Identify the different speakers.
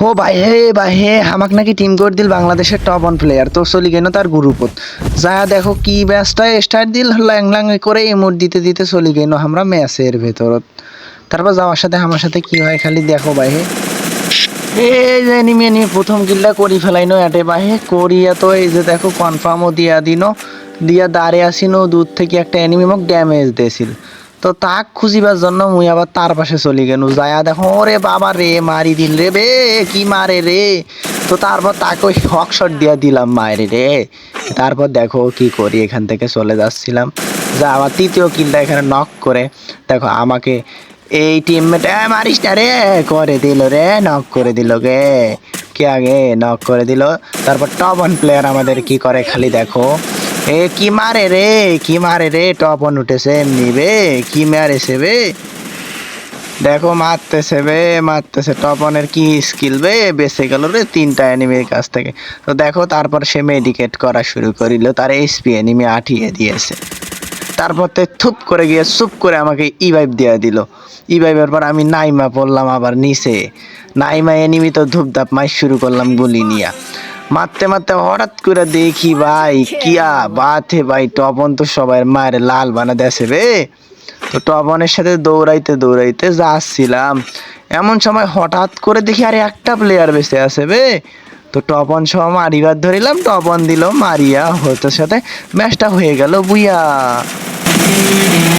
Speaker 1: হো ভাই, হে ভাই, হে, আমাকে নাকি টিম কোড দিল বাংলাদেশের টপ ওয়ান প্লেয়ার তো চলি গেল তার গ্রুপত যা দেখো কি ম্যাচটা স্টার্ট দিল, ল্যাং ল্যাং করে ইমোট দিতে দিতে চলি গেল আমরা ম্যাচের ভেতরত। তারপর যাওয়ার সাথে আমার সাথে কি হয় খালি দেখো ভাই, হে। এই যে এনিমি এনিমি প্রথম কিল্লা করি ফেলাইনো এটে বাহে করিয়া তো এই যে দেখো কনফার্মও দিয়া দিনো, দিয়া দাঁড়িয়ে আসিনো, দূর থেকে একটা এনিমি মোক ড্যামেজ দিয়েছিল তো তাক খুঁজিবার জন্য মুই আবার তার পাশে চলি গেল যায়া দেখো, ওরে বাবা রে, মারি দিল রে বে, কি মারে রে। তো তারপর তাকে ওই হক শট দিয়া দিলাম মায়ের রে। তারপর দেখো কি করি, এখান থেকে চলে যাচ্ছিলাম। যা আবার তৃতীয় কিলটা এখানে নক করে, দেখো আমাকে এই টিমমেট মারিস না রে, করে দিল রে নক করে দিল গে। কে আগে নক করে দিল? তারপর টপ ওয়ান প্লেয়ার আমাদের কি করে খালি দেখো। এ, কি মারে রে? কি মারে রে? টপ ওয়ান উঠেছে এমনি বে। কি মারেছে বে? দেখো, মারতেছে বে, মারতেছে। টপ ওয়ানের কি স্কিল বে? বেঁচে গেল রে তিনটা এনিমির কাছ থেকে। তো দেখো, তারপর সে মেডিকেট করা শুরু করিল। তার এইচপি এনিমি আঠিয়ে দিয়েছে। তারপর তে থুপ করে গিয়ে সুপ করে আমাকে ই ভাইব দিয়ে দিল। ই ভাইবের পর আমি নাইমা পড়লাম আবার নিচে। নাইমা এনিমি তো ধূপধাপ মাই শুরু করলাম গুলি নিয়া। মারতে মারতে হঠাৎ করে দেখি ভাই, কিয়া বাতে ভাই, টপন তো সবাই মায়ের লাল বানা দেশে রে। তো টপনের সাথে দৌড়াইতে দৌড়াইতে যাচ্ছিলাম। এমন সময় হঠাৎ করে দেখি আরে একটা প্লেয়ার বেঁচে আছে বে। তো টপন সহ মারিবার ধরিলাম, টপন দিল, মারিয়া হতে সাথে ম্যাচটা হয়ে গেল বুইয়া।